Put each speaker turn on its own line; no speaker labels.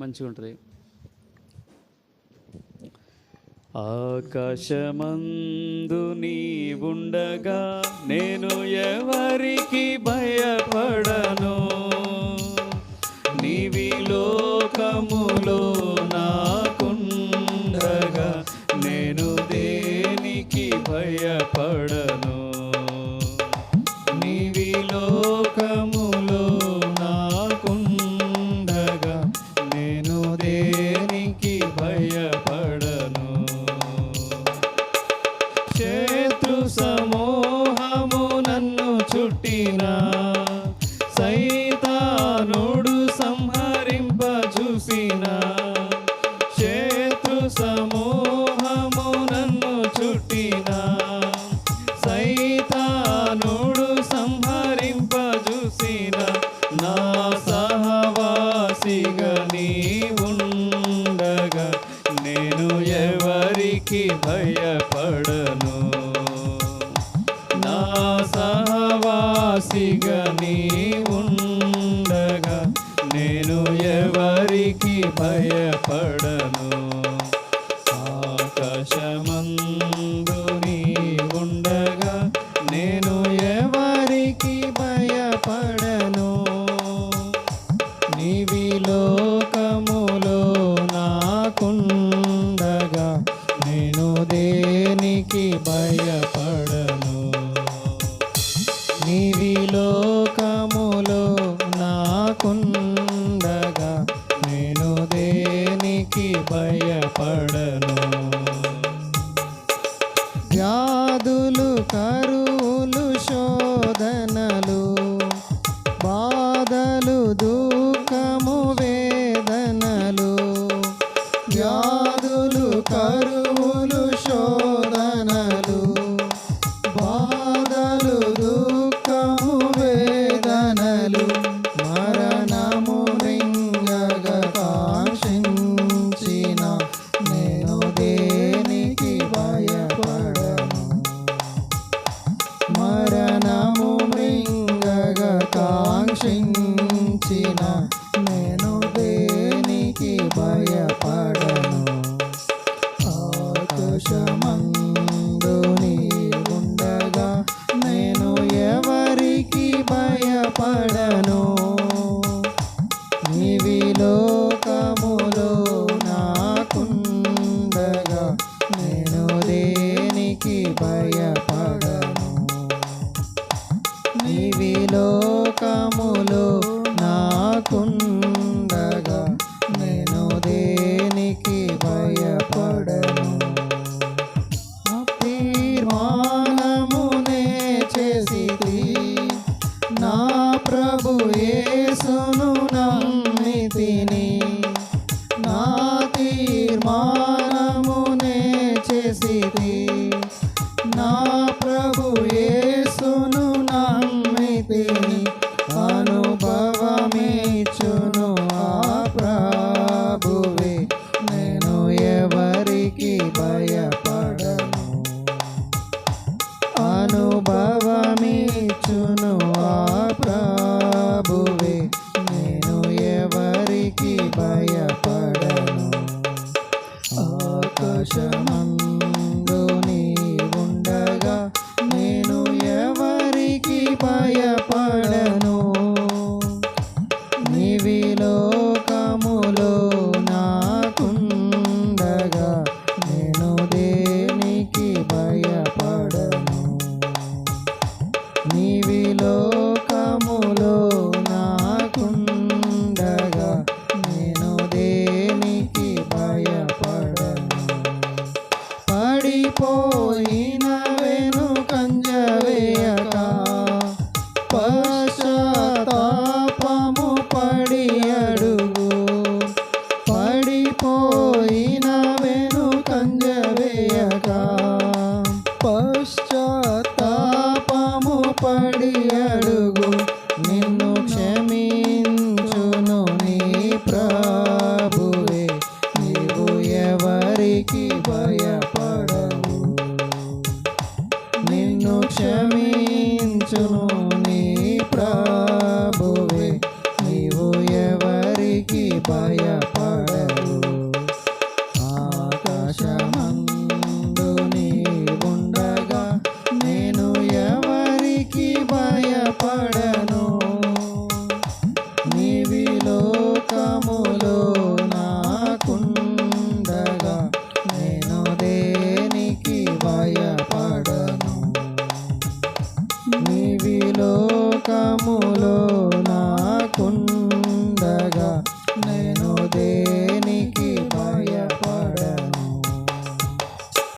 మంచిగా ఉంటుంది ఆకాశమందు నీవుండగా నేను ఎవరికి భయపడను? నీవి లోకములో నాకుండగా నేను దేనికి భయపడను? ఎవరికి భయపడను? నా సహవాసిగా నీ ఉండగా నేను ఎవరికి భయపడను? చించిన చేసి నా ప్రభు ఏసు So.
లోకములో